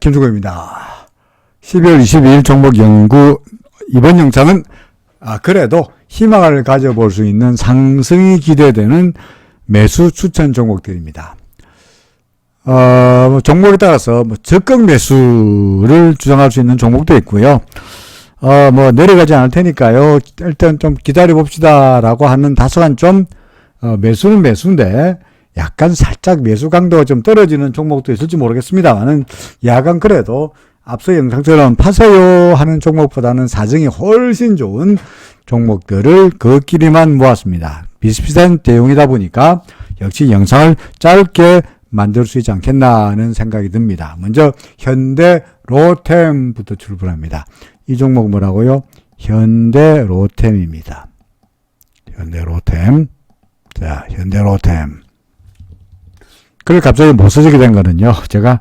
김주호입니다. 12월 22일 종목 연구 이번 영상은 아 그래도 희망을 가져볼 수 있는 상승이 기대되는 매수 추천 종목들입니다. 어, 뭐 종목에 따라서 뭐 적극 매수를 주장할 수 있는 종목도 있고요. 어, 뭐 내려가지 않을 테니까요. 일단 좀 기다려 봅시다라고 하는 다소간 좀 어, 매수는 매수인데 약간 살짝 매수 강도가 좀 떨어지는 종목도 있을지 모르겠습니다만은 야간 그래도 앞서 영상처럼 파세요 하는 종목보다는 사정이 훨씬 좋은 종목들을 그끼리만 모았습니다. 비슷비슷한 내용이다 보니까 역시 영상을 짧게 만들 수 있지 않겠나 하는 생각이 듭니다. 먼저 현대 로템부터 출발합니다. 이 종목 뭐라고요? 현대 로템입니다. 현대 로템. 자, 현대 로템. 그걸 갑자기 못 써지게 된 거는요. 제가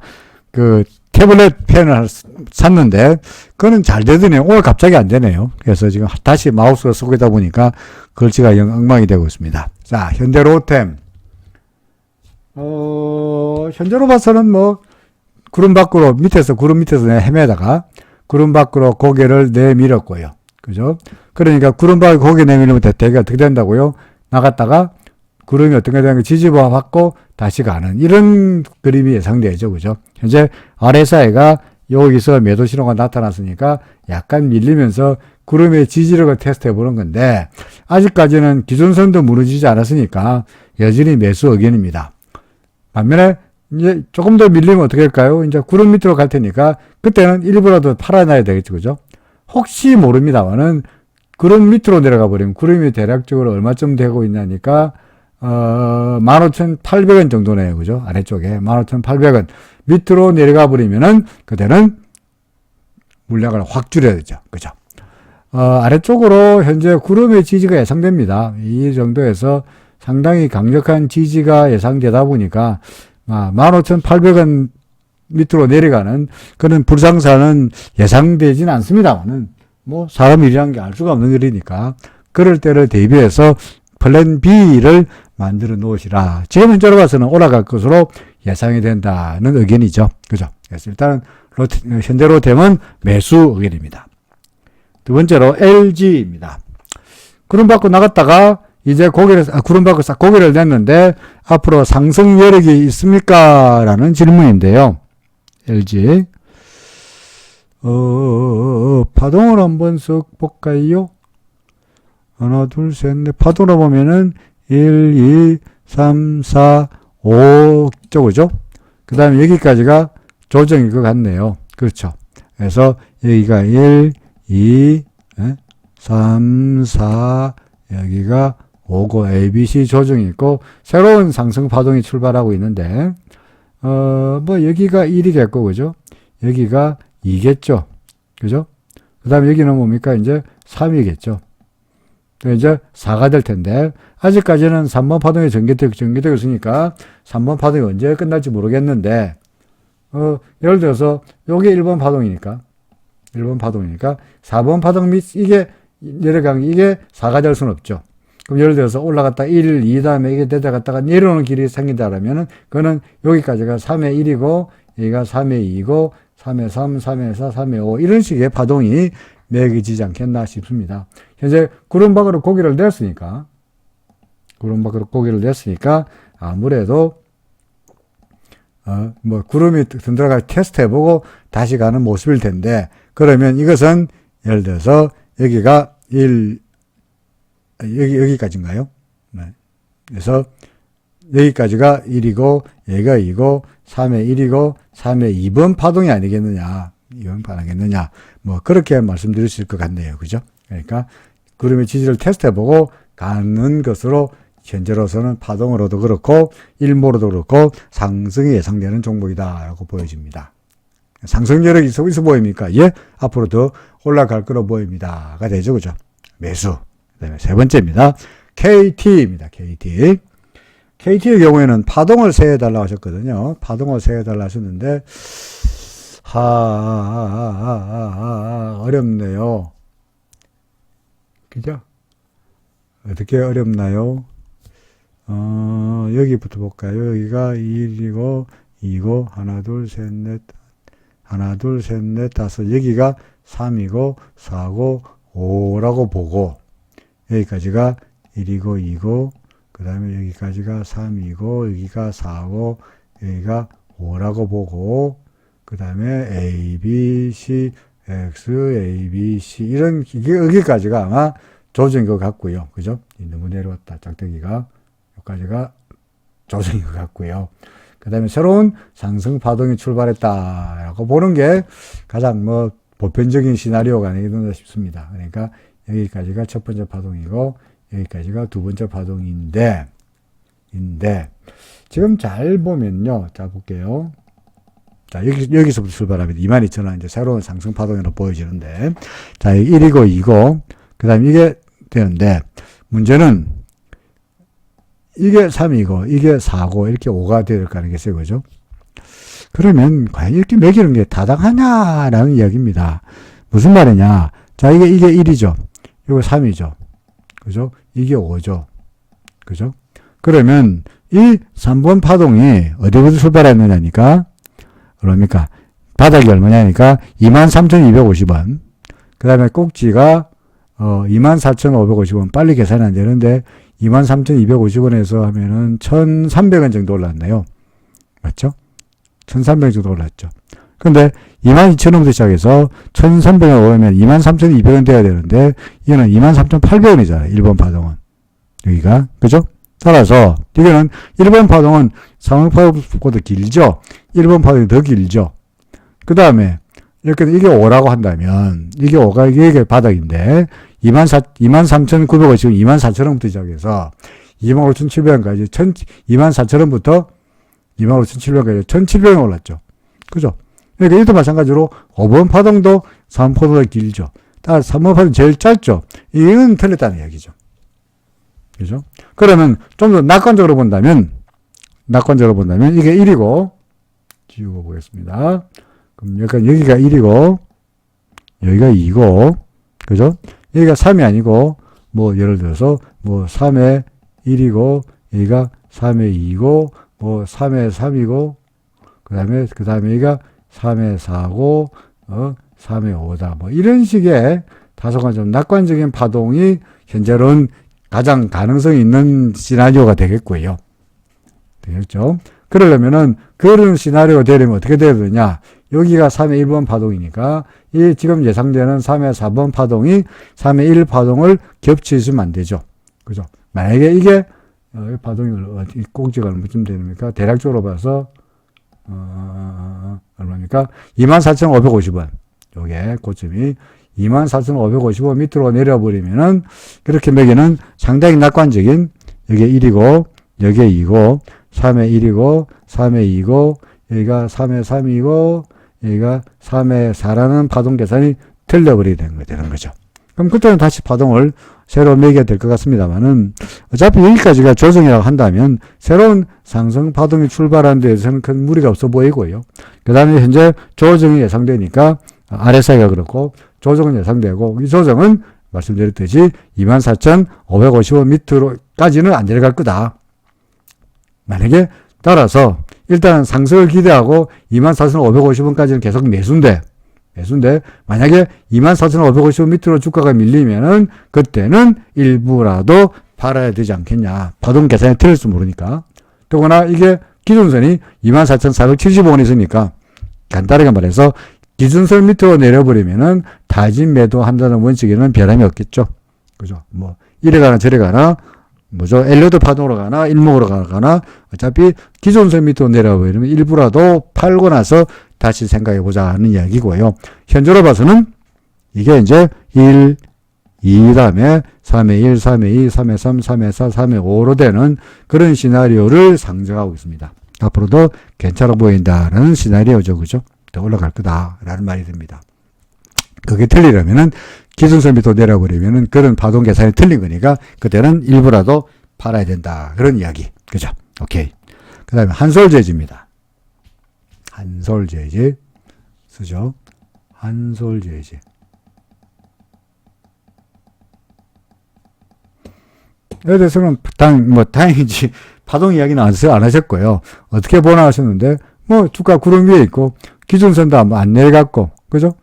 그 태블릿 펜을 샀는데 그거는 잘 되더니 오늘 갑자기 안 되네요. 그래서 지금 다시 마우스가 쏘다 보니까 글씨가 영- 엉망이 되고 있습니다. 자, 현대 로템. 어, 현재로 봐서는 뭐 구름 밖으로 밑에서 구름 밑에서 내 헤매다가 구름 밖으로 고개를 내밀었고요. 그죠? 그러니까 구름 밖에 고개 내밀면 대개가 어떻게 된다고요? 나갔다가 구름이 어떻게 되는 거 지지부와 받고 다시 가는 이런 그림이 예상되죠. 그죠? 현재 RSI가 여기서 매도 신호가 나타났으니까 약간 밀리면서 구름의 지지력을 테스트해 보는 건데 아직까지는 기존선도 무너지지 않았으니까 여전히 매수 의견입니다. 반면에 이제 조금 더 밀리면 어떻게 할까요? 이제 구름 밑으로 갈 테니까 그때는 일부라도 팔아놔야 되겠죠. 그죠? 혹시 모릅니다만은 구름 밑으로 내려가 버리면 구름이 대략적으로 얼마쯤 되고 있냐니까 어, 15,800원 정도네요. 그죠? 아래쪽에 15,800원 밑으로 내려가 버리면은 그때는 물량을 확 줄여야 되죠. 그죠? 어, 아래쪽으로 현재 구름의 지지가 예상됩니다. 이 정도에서 상당히 강력한 지지가 예상되다 보니까 아, 15,800원 밑으로 내려가는 그런 불상사는 예상되지는 않습니다만은 뭐 사람 일이라는 게 알 수가 없는 일이니까 그럴 때를 대비해서 플랜 B를 만들어 놓으시라. 지금 현재로 봐서는 올라갈 것으로 예상이 된다는 의견이죠. 그죠? 그래서 일단은 현대로템은 매수 의견입니다. 두 번째로 LG입니다. 구름 밖으로 나갔다가 이제 고개를 아, 구름 밖으로 싹 고개를 냈는데 앞으로 상승 여력이 있습니까? 라는 질문인데요. LG 어, 파동을 한번 쓱 볼까요? 하나, 둘, 셋, 넷. 파동을 보면은 1, 2, 3, 4, 5 저거죠? 그 다음에 여기까지가 조정일 것 같네요. 그렇죠. 그래서 여기가 1, 2, 3, 4, 여기가 5고 ABC 조정이 있고 새로운 상승 파동이 출발하고 있는데 어, 뭐 여기가 1이겠고 그죠? 여기가 2겠죠. 그죠? 그 다음에 여기는 뭡니까? 이제 3이겠죠. 이제 4가 될 텐데 아직까지는 3번 파동이 전개되고 전개되고 있으니까 3번 파동이 언제 끝날지 모르겠는데 어, 예를 들어서 요게 1번 파동이니까 1번 파동이니까 4번 파동 및 이게 내려간 이게 4가 될 수는 없죠. 그럼 예를 들어서 올라갔다 1, 2 다음에 이게 내려갔다가 내려오는 길이 생긴다라면은 그거는 여기까지가 3의 1이고 여기가 3의 2고 3의 3, 3의 4, 3의 5 이런 식의 파동이 매겨지지 않겠나 싶습니다. 현재 구름 밖으로 고개를 냈으니까 구름 밖으로 고개를 냈으니까 아무래도 어, 뭐 구름이 든들어갈 테스트 해보고 다시 가는 모습일 텐데 그러면 이것은 예를 들어서 여기가 1 여기 여기까지인가요? 네. 그래서 여기까지가 1이고 여기가 2고 3의 1이고 3의 2번 파동이 아니겠느냐 2번 파동이겠느냐 뭐 그렇게 말씀드릴 수 있을 것 같네요 그죠 그러니까 구름의 지지를 테스트해보고 가는 것으로 현재로서는 파동으로도 그렇고 일모로도 그렇고 상승이 예상되는 종목이다라고 보여집니다 상승 여력이 있어 있어 보입니까 예 앞으로 더 올라갈 거로 보입니다가 되죠 그죠 매수 그다음에 세 번째입니다. KT입니다. KT. KT의 경우에는 파동을 세해달라고 하셨거든요. 파동을 세해달라 하셨는데, 하, 어렵네요. 그죠? 어떻게 어렵나요? 어, 여기부터 볼까요? 여기가 1이고, 2고, 하나, 둘, 셋, 넷. 하나, 둘, 셋, 넷, 다섯. 여기가 3이고, 4고, 5라고 보고, 여기까지가 1이고, 2고, 그 다음에 여기까지가 3이고, 여기가 4고, 여기가 5라고 보고, 그 다음에 A, B, C, X, A, B, C. 이런, 이게, 여기까지가 아마 조정인 것 같고요. 그죠? 너무 내려왔다. 짝대기가. 여기까지가 조정인 것 같고요. 그 다음에 새로운 상승 파동이 출발했다라고 보는 게 가장 뭐 보편적인 시나리오가 아니겠나 싶습니다. 그러니까 여기까지가 첫 번째 파동이고 여기까지가 두 번째 파동인데 인데 지금 잘 보면요. 자 볼게요. 자 여기 여기서부터 출발합니다. 22,000원 이제 새로운 상승 파동으로 보여지는데 자 1이고 2고 그 다음에 이게 되는데 문제는 이게 3이고 이게 4고 이렇게 5가 되야 될거 아니겠어요. 그죠? 그러면 과연 이렇게 매기는 게 타당하냐라는 이야기입니다. 무슨 말이냐? 자, 이게 이게 1이죠. 이거 3이죠. 그죠? 이게 5죠. 그죠? 그러면 이 3번 파동이 어디부터 출발했느냐니까 그러니까 바닥이 얼마냐니까 23,250원. 그 다음에 꼭지가 어 24,550원 빨리 계산이 안 되는데 23,250원에서 하면은 1,300원 정도 올랐네요. 맞죠? 1,300원 정도 올랐죠. 근데 22,000원부터 시작해서 1,300원 오르면 23,200원 돼야 되는데 이거는 23,800원이잖아요. 1번 파동은. 여기가. 그죠? 따라서 이거는 1번 파동은 3번 파동보다 길죠? 1번 파동이 더 길죠? 그 다음에 이렇게 이게 5라고 한다면 이게 5가 이게 바닥인데 2만 4, 2만 3,950원, 2만 4천원부터 시작해서 2만 5,700원까지 2만 4천원부터 2만 5,700원까지 1,700원 올랐죠. 그죠? 그러니까 이도 마찬가지로 5번 파동도 3번 파동보다 길죠. 따라서 3번 파동 제일 짧죠. 이건 틀렸다는 이야기죠. 그죠? 그러면 좀 더 낙관적으로 본다면, 낙관적으로 본다면 이게 1이고, 지우고 보겠습니다. 그럼 여기가, 여기가 1이고, 여기가 2고, 그죠? 여기가 3이 아니고, 뭐, 예를 들어서, 뭐, 3에 1이고, 여기가 3에 2고, 뭐, 3에 3이고, 그 다음에, 그 다음에 여기가 3에 4고, 어, 3에 5다. 뭐, 이런 식의 다소간 좀 낙관적인 파동이 현재로는 가장 가능성이 있는 시나리오가 되겠고요. 되겠죠? 그러려면은, 그런 시나리오가 되려면 어떻게 돼야 되냐? 여기가 3의 1번 파동이니까, 이 지금 예상되는 3의 4번 파동이 3의 1 파동을 겹치시면 안 되죠. 그죠? 만약에 이게, 어, 이 파동이, 어디- 꼭지가 얼마쯤 되니까, 대략적으로 봐서, 어, 얼마입니까? 24,550원. 요게 고점이 24,550원 밑으로 내려버리면은 그렇게 매기는 상당히 낙관적인 여기에 1이고 여기에 2고 3에 1이고 3에 2고 여기가 3에 3이고 여기가 3에 4라는 파동 계산이 틀려버리게 되는 거 되는 거죠. 그럼 그때는 다시 파동을 새로 매겨야 될 것 같습니다만은 어차피 여기까지가 조정이라고 한다면 새로운 상승 파동이 출발하는 데에서는 큰 무리가 없어 보이고요. 그 다음에 현재 조정이 예상되니까 RSI가 그렇고 조정은 예상되고 이 조정은 말씀드렸듯이 24,550원 밑으로까지는 안 내려갈 거다. 만약에 따라서 일단 상승을 기대하고 24,550원까지는 계속 매수인데 매수인데 만약에 24,550원 밑으로 주가가 밀리면은 그때는 일부라도 팔아야 되지 않겠냐. 파동 계산이 틀릴지 모르니까. 더구나 이게 기준선이 24,475원이 있으니까 간단하게 말해서 기준선 밑으로 내려버리면은 타진 매도 한다는 원칙에는 변함이 없겠죠. 그죠? 뭐 이래 가나 저래 가나 뭐죠? 엘리어드 파동으로 가나 일목으로 가나 어차피 기존선 밑으로 내려버리면 일부라도 팔고 나서 다시 생각해 보자 하는 이야기고요. 현재로 봐서는 이게 이제 1, 2 다음에 3의 1, 3의 2, 3의 3, 3의 4, 3의 5로 되는 그런 시나리오를 상정하고 있습니다. 앞으로도 괜찮아 보인다라는 시나리오죠. 그죠? 더 올라갈 거다라는 말이 됩니다. 그게 틀리려면은 기준선 밑으로 내려버리면은 그런 파동 계산이 틀린 거니까 그때는 일부라도 팔아야 된다. 그런 이야기. 그죠? 오케이. 그 다음에 한솔재지입니다. 한솔재지. 쓰죠? 한솔재지. 에 대해서는 당, 뭐, 다행이지. 파동 이야기는 안, 안 하셨고요. 어떻게 보나 하셨는데, 뭐, 주가 구름 위에 있고, 기준선도 안- 안 내려갔고, 그죠?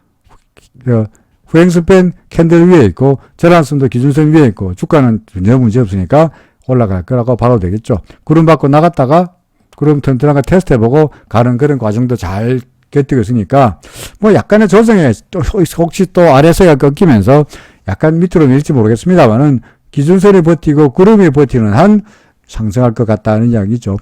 어, 후행스팬 캔들 위에 있고, 전환선도 기준선 위에 있고, 주가는 전혀 문제 없으니까 올라갈 거라고 봐도 되겠죠. 구름 받고 나갔다가, 구름 튼튼한 거 테스트 해보고 가는 그런 과정도 잘 곁들여 있으니까, 뭐 약간의 조정에 또 혹시 또 아래서야 꺾이면서 약간 밑으로 밀지 모르겠습니다만은 기준선이 버티고 구름이 버티는 한 상승할 것 같다는 이야기죠.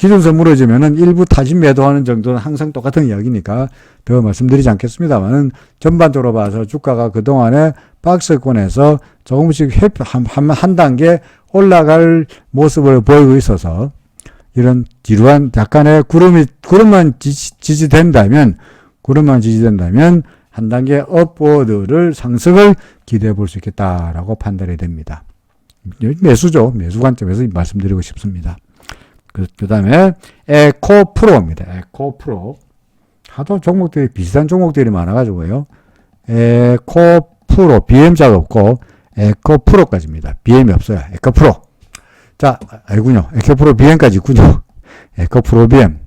기준선 무너지면은 일부 타진 매도하는 정도는 항상 똑같은 이야기니까 더 말씀드리지 않겠습니다만은 전반적으로 봐서 주가가 그동안에 박스권에서 조금씩 한, 한, 한 단계 올라갈 모습을 보이고 있어서 이런 지루한 약간의 구름이, 구름만 지지, 지지된다면, 구름만 지지된다면 한 단계 업워드를 상승을 기대해 볼 수 있겠다라고 판단이 됩니다. 매수죠. 매수 관점에서 말씀드리고 싶습니다. 그, 그 다음에 에코 프로입니다. 에코 프로. 하도 종목들이 비슷한 종목들이 많아가지고요. 에코 프로, BM자가 없고, 에코 프로까지입니다. BM이 없어요. 에코 프로. 자, 알군요. 에코 프로 BM까지 있군요. 에코 프로 BM.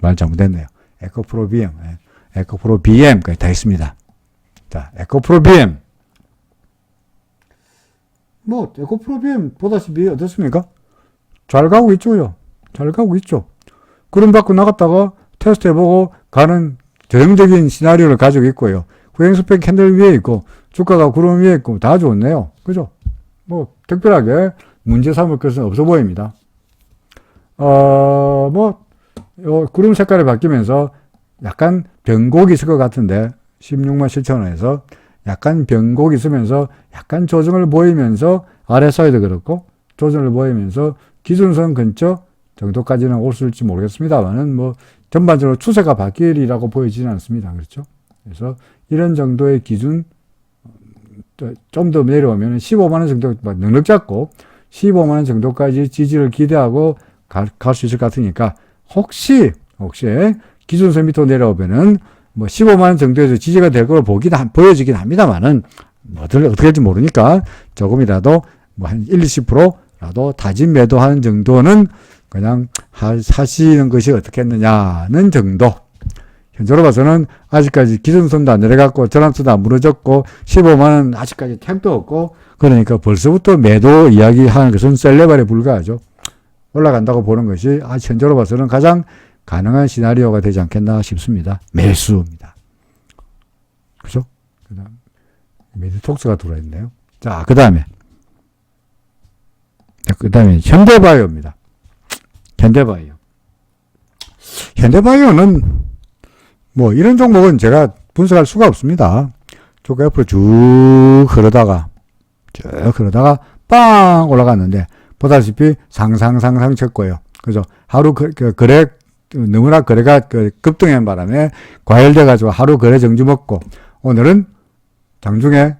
말 잘못했네요. 에코 프로 BM. 예. 에코 프로 BM까지 다 있습니다. 자, 에코 프로 BM. 뭐, 에코 프로 BM 보다시피 어떻습니까? 잘 가고 있죠요. 잘 가고 있죠. 구름 받고 나갔다가 테스트 해보고 가는 전형적인 시나리오를 가지고 있고요. 후행 스펙 캔들 위에 있고, 주가가 구름 위에 있고, 다 좋네요. 그죠? 뭐, 특별하게 문제 삼을 것은 없어 보입니다. 어, 뭐, 요 구름 색깔이 바뀌면서 약간 변곡이 있을 것 같은데, 16만 7천 원에서 약간 변곡이 있으면서 약간 조정을 보이면서 아래 사이드 그렇고, 조정을 보이면서 기준선 근처 정도까지는 올 수 있을지 모르겠습니다만은 뭐 전반적으로 추세가 바뀔이라고 보이지는 않습니다. 그렇죠? 그래서 이런 정도의 기준 좀 더 내려오면 15만 원 정도 뭐 능력 잡고 15만 원 정도까지 지지를 기대하고 갈 수 있을 것 같으니까 혹시 혹시 기준선 밑으로 내려오면은 뭐 15만 원 정도에서 지지가 될 걸로 보긴 보여지긴 합니다만은 뭐 어떻게 될지 모르니까 조금이라도 뭐 한 1, 20%라도 다진 매도하는 정도는 그냥 하, 사시는 것이 어떻겠느냐는 정도. 현재로 봐서는 아직까지 기준선도 안 내려갔고 전환선도 안 무너졌고 15만원 아직까지 택도 없고 그러니까 벌써부터 매도 이야기하는 것은 셀레발에 불과하죠. 올라간다고 보는 것이 아, 현재로 봐서는 가장 가능한 시나리오가 되지 않겠나 싶습니다. 매수입니다. 그죠? 그 다음, 매수 톡스가 들어와 있네요. 자, 그 다음에. 그 다음에 현대바이오입니다. 현대바이오. 현대바이오는 뭐 이런 종목은 제가 분석할 수가 없습니다. 조금 옆으로 쭉 흐르다가 쭉 흐르다가 빵 올라갔는데 보다시피 상상 상상 쳤고요. 그죠? 하루 그, 그 거래 너무나 거래가 그 급등한 바람에 과열돼 가지고 하루 거래 정지 먹고 오늘은 장중에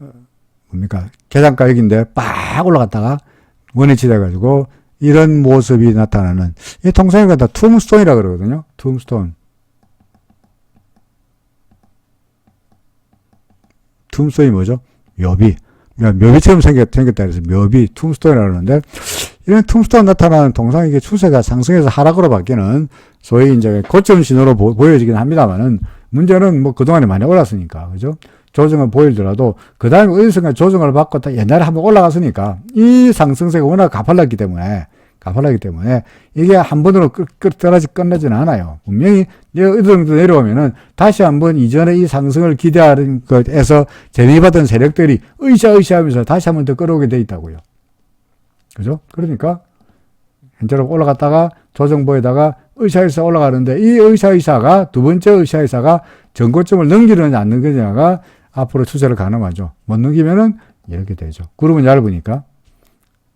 어, 뭡니까 계산 가격인데 빡 올라갔다가 원위치 돼 가지고 이런 모습이 나타나는 이 통상이가 다 툼스톤이라 그러거든요. 툼스톤. 툼스톤이 뭐죠? 묘비. 그러니까 묘비처럼 생겼, 생겼다 그래서 묘비, 툼스톤이라고 그러는데 이런 툼스톤 나타나는 통상 이게 추세가 상승해서 하락으로 바뀌는 소위 이제 고점 신호로 보, 보여지긴 합니다만은 문제는 뭐 그동안에 많이 올랐으니까 그죠? 조정을 보이더라도 그 다음에 어디선가 조정을 받고 딱 옛날에 한번 올라갔으니까 이 상승세가 워낙 가팔랐기 때문에 가팔랐기 때문에 이게 한 번으로 끝, 끝 떨어지 끝나지는 않아요. 분명히 어느 정도 내려오면은 다시 한번 이전에 이 상승을 기대하는 것에서 재미받은 세력들이 으쌰으쌰 하면서 다시 한번 더 끌어오게 돼 있다고요. 그죠? 그러니까 현재로 올라갔다가 조정 보이다가 으쌰으쌰 올라가는데 이 으쌰으쌰가 두 번째 으쌰으쌰가 전고점을 넘기느냐 안 넘기느냐가 앞으로 추세를 가늠하죠. 못 넘기면은 이렇게 되죠. 구름은 얇으니까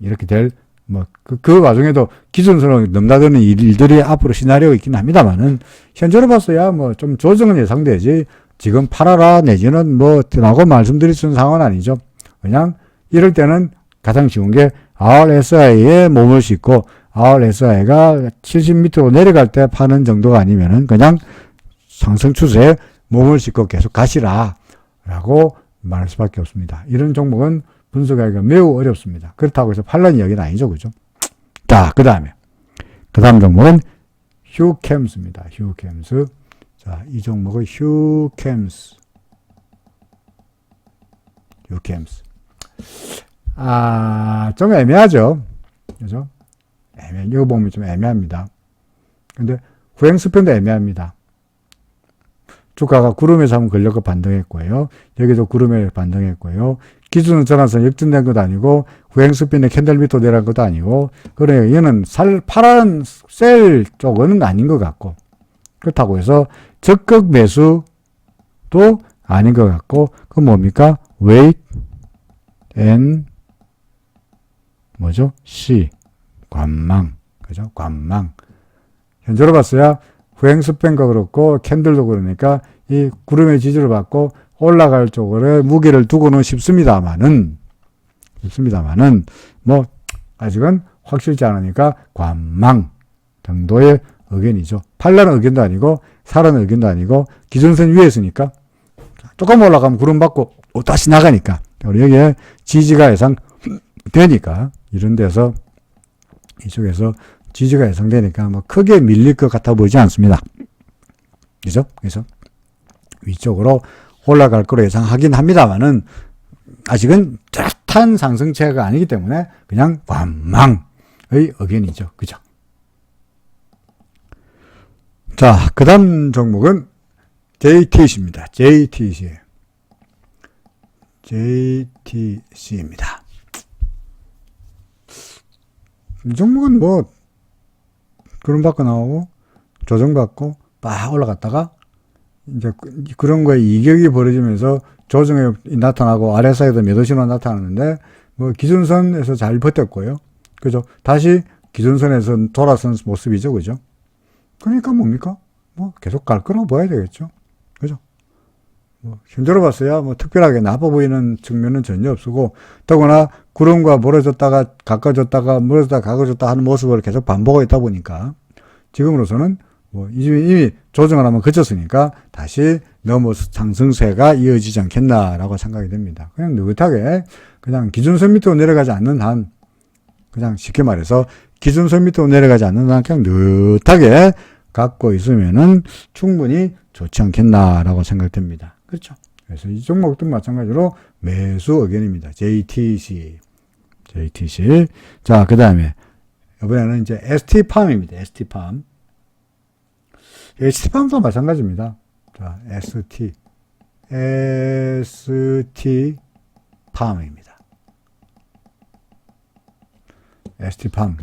이렇게 될 뭐, 그, 그 와중에도 기준선을 넘나드는 일들이 앞으로 시나리오가 있긴 합니다만은, 현재로 봤어야 뭐 좀 조정은 예상되지, 지금 팔아라 내지는 뭐, 라고 말씀드릴 수 있는 상황은 아니죠. 그냥, 이럴 때는 가장 쉬운 게, RSI에 몸을 싣고, RSI가 70m로 내려갈 때 파는 정도가 아니면은, 그냥 상승 추세에 몸을 싣고 계속 가시라. 라고 말할 수밖에 없습니다. 이런 종목은 분석하기가 매우 어렵습니다. 그렇다고 해서 팔란 이야기는 아니죠. 그죠? 자, 그 다음에. 그 다음 종목은 휴캠스입니다. 휴캠스. 자, 이 종목은 휴캠스. 휴캠스. 아, 좀 애매하죠. 그죠? 애매, 이거 보면 좀 애매합니다. 근데 후행스편도 애매합니다. 주가가 구름에서 한번 걸려서 반등했고요. 여기도 구름에 반등했고요. 기준은 전환선 역전된 것도 아니고 후행스핀의 캔들 밑으로 내려간 것도 아니고 그래 얘는 살 파란 셀 쪽은 아닌 것 같고 그렇다고 해서 적극 매수도 아닌 것 같고 그건 뭡니까? wait and 뭐죠? C 관망 그죠? 관망 현재로 봤어야 후행스팬과 그렇고 캔들도 그러니까 이 구름의 지지를 받고 올라갈 쪽으로 무게를 두고는 싶습니다만은 싶습니다만은 뭐 아직은 확실치 않으니까 관망 정도의 의견이죠. 팔라는 의견도 아니고 사라는 의견도 아니고 기준선 위에 있으니까 조금 올라가면 구름 받고 다시 나가니까 우리 여기에 지지가 예상되니까 이런 데서 이쪽에서 지지가 예상되니까 뭐 크게 밀릴 것 같아 보이지 않습니다. 그죠? 그래서 위쪽으로 올라갈 거로 예상하긴 합니다만은 아직은 뚜렷한 상승체가 아니기 때문에 그냥 관망의 의견이죠. 그죠? 자, 그 다음 종목은 JTC입니다. JTC. JTC입니다. 이 종목은 뭐, 구름받고 나오고, 조정받고, 빡 올라갔다가, 이제 그- 그런 거에 이격이 벌어지면서 조정이 나타나고, 아래 사이도 매도 신호가 나타나는데, 뭐, 기준선에서 잘 버텼고요. 그죠? 다시 기준선에서 돌아선 모습이죠. 그죠? 그러니까 뭡니까? 뭐, 계속 갈 거라고 봐야 되겠죠. 뭐, 현재로 봤어야 뭐 특별하게 나빠 보이는 측면은 전혀 없고, 더구나 구름과 멀어졌다가 가까워졌다가 멀어졌다가 가까워졌다 하는 모습을 계속 반복하고 있다 보니까, 지금으로서는 뭐, 이미, 이미 조정을 한번 거쳤으니까 다시 너무 상승세가 이어지지 않겠나라고 생각이 됩니다. 그냥 느긋하게, 그냥 기준선 밑으로 내려가지 않는 한, 그냥 쉽게 말해서 기준선 밑으로 내려가지 않는 한 그냥 느긋하게 갖고 있으면은 충분히 좋지 않겠나라고 생각됩니다. 그렇죠. 그래서 이 종목도 마찬가지로 매수 의견입니다. JTC. JTC. 자, 그 다음에, 이번에는 이제 ST팜입니다. ST팜. ST팜도 마찬가지입니다. 자, ST. ST팜입니다. ST팜.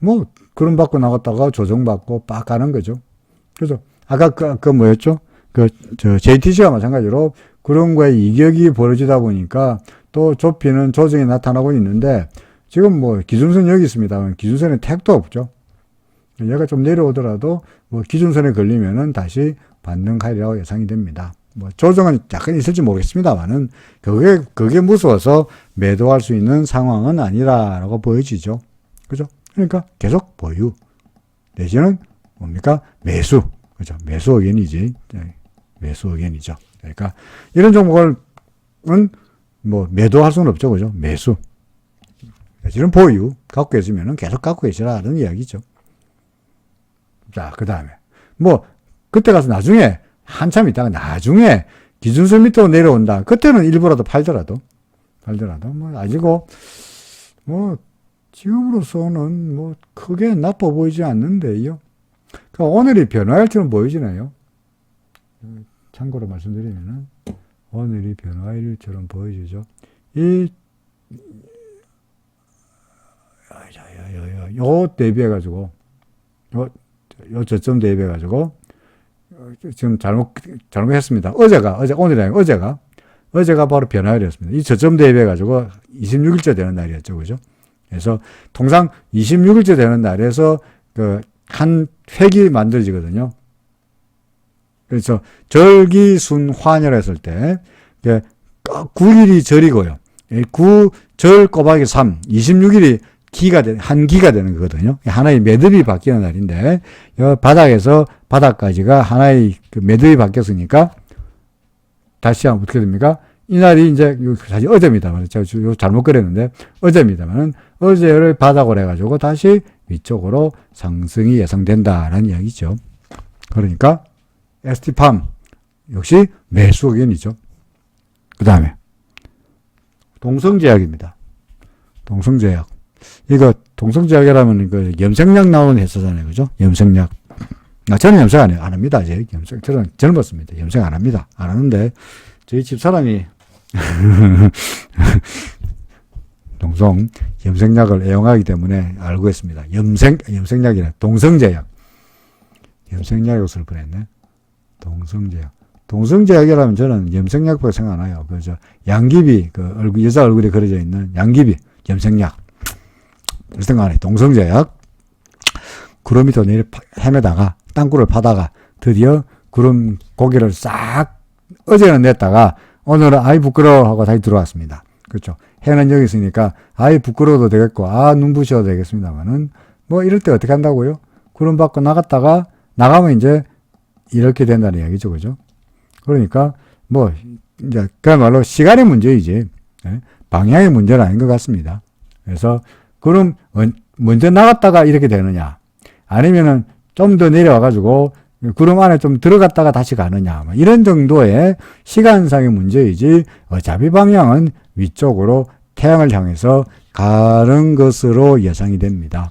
뭐, 그런 받고 나갔다가 조정받고 빡 가는 거죠. 그죠? 아까 그, 그 뭐였죠? 그, 저, JTC가 마찬가지로 그런 거에 이격이 벌어지다 보니까 또 좁히는 조정이 나타나고 있는데 지금 뭐 기준선 여기 있습니다. 기준선에 택도 없죠. 얘가 좀 내려오더라도 뭐 기준선에 걸리면은 다시 반등하리라고 예상이 됩니다. 뭐 조정은 약간 있을지 모르겠습니다만은 그게 그게 무서워서 매도할 수 있는 상황은 아니라라고 보여지죠. 그죠? 그러니까 계속 보유 내지는 뭡니까 매수 그죠? 매수 의견이지 네, 매수 의견이죠. 그러니까 이런 종목은 뭐 매도할 수는 없죠, 그죠? 매수 내지는 보유 갖고 계시면은 계속 갖고 계시라는 이야기죠. 자, 그 다음에 뭐 그때 가서 나중에 한참 있다가 나중에 기준선 밑으로 내려온다. 그때는 일부라도 팔더라도 팔더라도 뭐 아직고 뭐 지금으로서는 뭐 크게 나빠 보이지 않는데요. 그 오늘이 변화일처럼 보이지나요? 참고로 말씀드리면은 오늘이 변화일처럼 보여지죠. 이 요, 요 대비해 가지고 요, 요 저점 대비해 가지고 지금 잘못 잘못했습니다. 어제가 어제 오늘이 아니고 어제가 어제가 바로 변화일이었습니다. 이 저점 대비해 가지고 26일째 되는 날이었죠, 그죠? 그래서 통상 26일째 되는 날에서 그 한 획이 만들어지거든요. 그래서 절기순환이라 했을 때 9일이 절이고요. 9, 절 꼬박이 3, 26일이 기가 되, 한 기가 되는 거거든요. 하나의 매듭이 바뀌는 날인데 바닥에서 바닥까지가 하나의 그 매듭이 바뀌었으니까 다시 한번 어떻게 됩니까? 이날이 이제 사실 어제입니다만 제가 잘못 그랬는데 어제입니다만은 어제를 바닥으로 해가지고 다시 위쪽으로 상승이 예상된다라는 이야기죠. 그러니까 ST팜 역시 매수 의견이죠. 그 다음에 동성제약입니다. 동성제약. 이거 동성제약이라면 그 염색약 나오는 회사잖아요. 그죠? 염색약. 아, 저는 염색 안, 해요. 안 합니다. 아직 염색. 저는 젊었습니다. 염색 안 합니다. 안 하는데 저희 집 사람이 동성 염색약을 애용하기 때문에 알고 있습니다. 염색, 염색약이라 동성제약. 염색약이라고 쓸 뻔했네. 동성제약. 동성제약이라면 저는 염색약보다 생각 안 나요. 그저 양귀비, 그 얼굴, 여자 얼굴에 그려져 있는 양귀비, 염색약. 그 생각 안 해. 동성제약. 구름이 더 내려 파- 헤매다가, 땅굴을 파다가, 드디어 구름 고개를 싹, 어제는 냈다가, 오늘은 아이 부끄러워 하고 다시 들어왔습니다. 그렇죠. 해는 여기 있으니까, 아이 부끄러워도 되겠고, 아, 눈부셔도 되겠습니다만은, 뭐, 이럴 때 어떻게 한다고요? 구름 밖으로 나갔다가, 나가면 이제, 이렇게 된다는 이야기죠. 그죠? 그러니까, 뭐, 이제, 그야말로 시간의 문제이지, 예? 방향의 문제는 아닌 것 같습니다. 그래서, 그럼, 언- 먼저 나갔다가 이렇게 되느냐, 아니면은 좀 더 내려와 가지고, 구름 안에 좀 들어갔다가 다시 가느냐, 뭐 이런 정도의 시간상의 문제이지, 어차피 방향은 위쪽으로 태양을 향해서 가는 것으로 예상이 됩니다.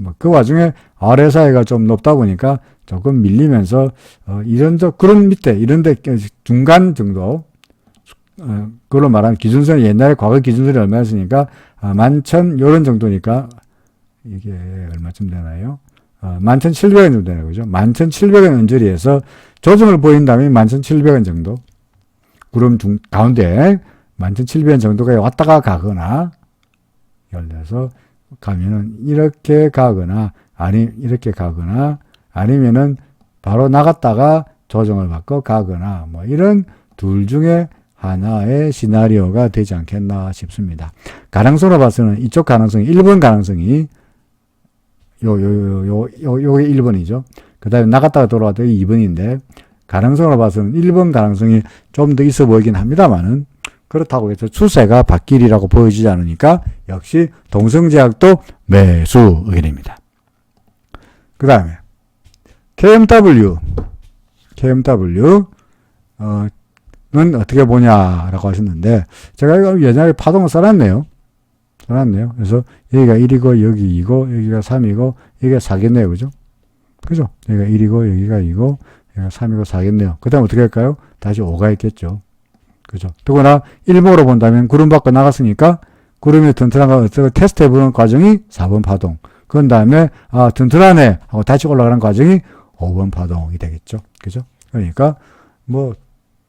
뭐그 와중에 아래 사이가 좀 높다 보니까 조금 밀리면서 어, 이런 저 그런 밑에 이런데 중간 정도 어, 그걸로 말하면 기준선이 옛날에 과거 기준선이 얼마였으니까 아, 만천 요런 정도니까 이게 얼마쯤 되나요? 어, 11,700원 정도 되는 거죠. 11,700원 언저리에서 조정을 보인다면 11,700원 정도 구름 중 가운데 11,700원 정도가 왔다가 가거나 들어서 가면은 이렇게 가거나 아니 이렇게 가거나 아니면은 바로 나갔다가 조정을 받고 가거나 뭐 이런 둘 중에 하나의 시나리오가 되지 않겠나 싶습니다. 가능성으로 봐서는 이쪽 가능성이 1번 가능성이 요, 요, 요, 요, 요, 요게 1번이죠. 그 다음에 나갔다가 돌아왔더니 2번인데, 가능성으로 봐서는 1번 가능성이 좀 더 있어 보이긴 합니다만은, 그렇다고 해서 추세가 바뀌리라고 보여지지 않으니까, 역시 동성제약도 매수 의견입니다. 그 다음에, KMW, KMW, 어, 는 어떻게 보냐라고 하셨는데, 제가 이거 예전에 파동을 써놨네요. 써놨네요. 그래서 여기가 1이고, 여기 2고, 여기가 3이고, 여기가 4겠네요. 그죠? 그죠? 여기가 1이고, 여기가 2고, 여기가 3이고, 4겠네요. 그 다음 어떻게 할까요? 다시 5가 있겠죠. 그죠? 더구나 1목으로 본다면 구름 밖으로 나갔으니까 구름이 튼튼한가 어떻게 테스트 해보는 과정이 4번 파동. 그 다음에, 아, 튼튼하네. 하고 다시 올라가는 과정이 5번 파동이 되겠죠. 그죠? 그러니까, 뭐,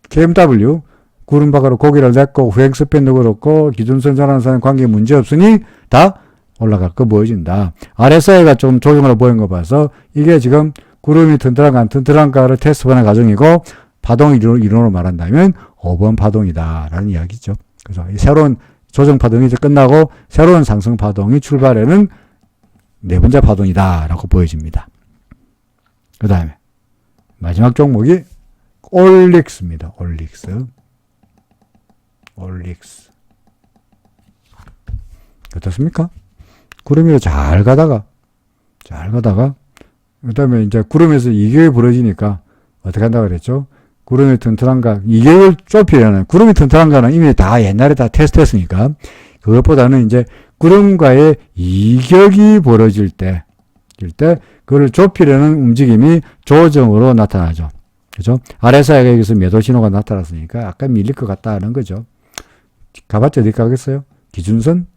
KMW, 구름 밖으로 고기를 냈고 후행 스팬도 그렇고 기준선 전환선 관계 문제 없으니 다 올라갈 거 보여진다. RSI가 좀 조정으로 보인 거 봐서 이게 지금 구름이 튼튼한가 안 튼튼한가를 테스트하는 과정이고 파동 이론, 이론으로 말한다면 5번 파동이다라는 이야기죠. 그래서 이 새로운 조정 파동이 이제 끝나고 새로운 상승 파동이 출발에는 네 번째 파동이다라고 보여집니다. 그 다음에 마지막 종목이 올릭스입니다. 올릭스. 올릭스. 어떻습니까? 구름이로 잘 가다가, 잘 가다가, 그 다음에 이제 구름에서 이격이 벌어지니까, 어떻게 한다 그랬죠? 구름이 튼튼한가, 이격을 좁히려는, 구름이 튼튼한가는 이미 다 옛날에 다 테스트 했으니까, 그것보다는 이제 구름과의 이격이 벌어질 때, 일 때, 그걸 좁히려는 움직임이 조정으로 나타나죠. 그죠? RSI가 여기서 매도 신호가 나타났으니까 약간 밀릴 것 같다는 거죠. 가봤자 어디 가겠어요? 기준선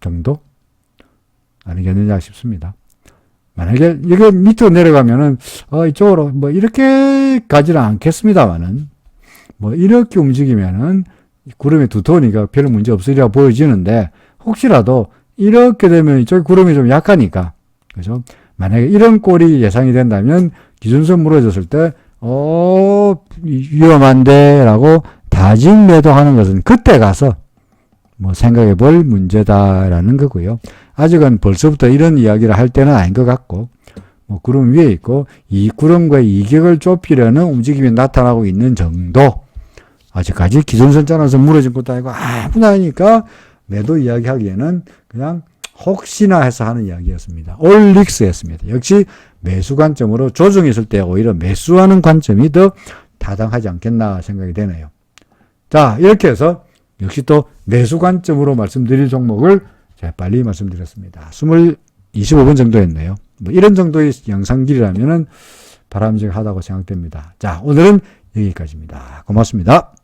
정도? 아니겠느냐 싶습니다. 만약에 이게 밑으로 내려가면은, 어, 이쪽으로 뭐 이렇게 가지는 않겠습니다만은, 뭐 이렇게 움직이면은 구름이 두터우니까 별 문제 없으리라 보여지는데, 혹시라도 이렇게 되면 이쪽 구름이 좀 약하니까, 그죠? 만약에 이런 꼴이 예상이 된다면, 기준선 무너졌을 때, 어, 위험한데, 라고 다진 매도하는 것은 그때 가서 뭐 생각해 볼 문제다라는 거고요. 아직은 벌써부터 이런 이야기를 할 때는 아닌 것 같고, 뭐 구름 위에 있고, 이 구름과의 이격을 좁히려는 움직임이 나타나고 있는 정도. 아직까지 기존선 짜나서 무너진 것도 아니고, 아무나 하니까 매도 이야기 하기에는 그냥 혹시나 해서 하는 이야기였습니다. 올릭스였습니다. 역시 매수 관점으로 조정했을 때 오히려 매수하는 관점이 더 타당하지 않겠나 생각이 되네요. 자, 이렇게 해서 역시 또 매수 관점으로 말씀드릴 종목을 제가 빨리 말씀드렸습니다. 20, 25분 정도였네요. 뭐 이런 정도의 영상 길이라면은 바람직하다고 생각됩니다. 자, 오늘은 여기까지입니다. 고맙습니다.